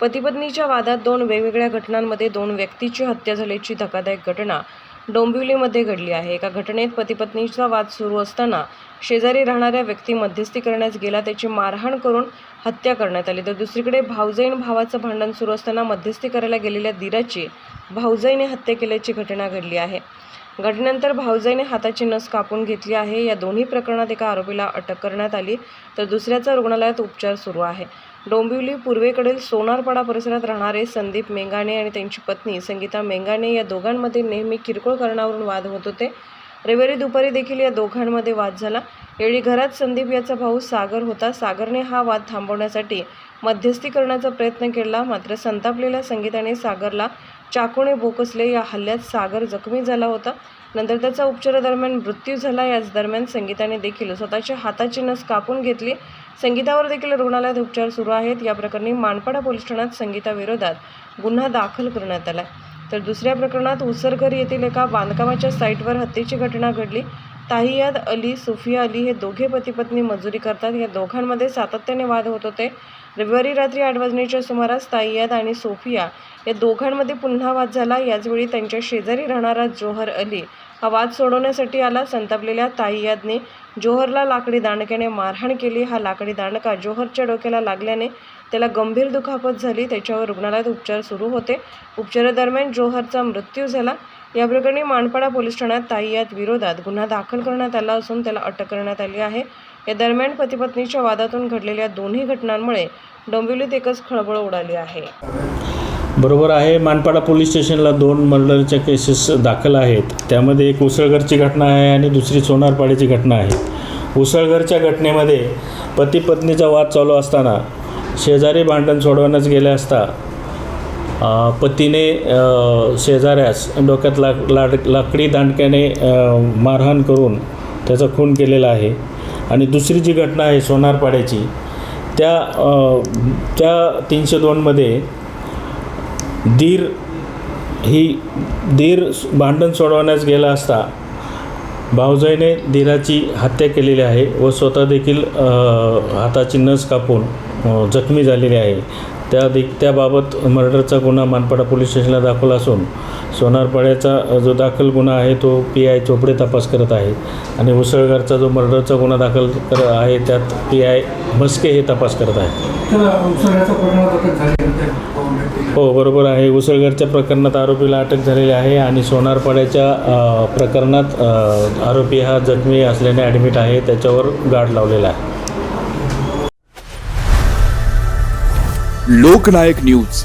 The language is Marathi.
पतीपत्नीच्या वादात दोन वेगवेगळ्या घटनांमध्ये दोन व्यक्तीची हत्या झाल्याची धक्कादायक घटना डोंबिवलीमध्ये घडली आहे. एका घटनेत पतीपत्नीचा वाद सुरू असताना शेजारी राहणाऱ्या व्यक्ती मध्यस्थी करण्यास गेला. त्याची मारहाण करून हत्या करण्यात आली. तर दुसरीकडे भाऊजाईन भावाचं भांडण सुरू असताना मध्यस्थी करायला गेलेल्या दिराची भाऊजाईने हत्या केल्याची घटना घडली आहे. घटनेनंतर भाऊजाईने हाताची नस कापून घेतली आहे. या दोन्ही प्रकरणात एका आरोपीला अटक करण्यात आली. तर दुसऱ्याचा रुग्णालयात उपचार सुरू आहे. डोंबिवली पूर्वेकडील सोनारपाडा परिसरात राहणारे संदीप मेंगाणे आणि त्यांची पत्नी संगीता मेंगाणे या दोघांमध्ये नेहमी किरकोळ कारणावरून वाद होत होते. रविवारी दुपारी देखील या दोघांमध्ये वाद झाला. यावेळी घरात संदीप याचा भाऊ सागर होता. सागरने हा वाद थांबवण्यासाठी मध्यस्थी करण्याचा प्रयत्न केला. मात्र संतापलेल्या संगीताने सागरला चाकूने बोकसले. या हल्ल्यात सागर जखमी झाला होता. नंतर त्याचा उपचारादरम्यान मृत्यू झाला. याच दरम्यान संगीताने देखील स्वतःच्या हाताची नस कापून घेतली. संगीतावर देखील रुग्णालयात उपचार सुरू आहेत. या प्रकरणी मानपाडा पोलीस ठाण्यात संगीताविरोधात गुन्हा दाखल करण्यात आला तर दुसऱ्या प्रकरणात उसरकर येथील एका बांधकामाच्या साईटवर हत्येची घटना घडली. ताहियाद अली सुफिया अली हे दोघे पतीपत्नी मजुरी करतात. या दोघांमध्ये सातत्याने वाद होत होते. रविवारी रात्री आठ वाजण्याच्या सुमारास ताहियाद आणि सोफिया या दोघांमध्ये पुन्हा वाद झाला. याचवेळी त्यांच्या शेजारी राहणारा जोहर अली हा वाद सोडवण्यासाठी आला. संतापलेल्या ताहियादने जोहरला लाकडी दांडक्याने मारहाण केली. हा लाकडी दांडका जोहरच्या डोक्याला लागल्याने त्याला गंभीर दुखापत झाली. त्याच्यावर रुग्णालयात उपचार सुरू होते. उपचारादरम्यान जोहरचा मृत्यू झाला. या प्रकरणी मानपाडा पोलीस ठाण्यात ताईयात विरोधात गुन्हा दाखल करण्यात आला असून त्याला अटक करण्यात आली आहे. या दरम्यान पतीपत्नीच्या वादातून घडलेल्या दोन्ही घटनांमुळे डोंबिवलीत एकच खळबळ उडाली आहे. बरोबर आहे. मानपाडा पोलीस स्टेशनला दोन मर्डरच्या केसेस दाखल आहेत. त्यामध्ये एक उसळगरची घटना आहे आणि दुसरी सोनारपाडीची घटना आहे. उसळगरच्या घटनेमध्ये पती पत्नीचा वाद चालू असताना शेजारी भांडण सोडवण्यास गेले असता पतीने शेजाऱ्यास डोक्यात लाक लाड लाकडी दांडक्याने मारहाण करून त्याचा खून केलेला आहे. आणि दुसरी जी घटना आहे सोनारपाड्याची त्या त्या तीनशे दोनमध्ये दीर ही दीर भांडण सोडवण्यास गेला असता भाऊजाईने दीराची हत्या केलेली आहे व स्वतः देखील हाताची नस कापून जखमी झालेली आहे. त्या दे त्याबाबत मर्डरचा गुन्हा मानपाडा पोलीस स्टेशनला दाखल असून सोनारपाड्याचा जो दाखल गुन्हा आहे तो पी आय चोपडे तपास करत आहे आणि उसळगरचा जो मर्डरचा गुन्हा दाखल कर आहे त्यात पी आय म्हस्के हे तपास करत आहे. त्याला उसळ्याच्या प्रकरणात अटक झाली होती हो बरोबर आहे. उसळगरच्या प्रकरणात आरोपीला अटक झालेली आहे आणि सोनारपाड्याच्या प्रकरणात आरोपी हा जखमी असल्याने ॲडमिट आहे. त्याच्यावर गार्ड लावलेला आहे. लोकनायक न्यूज.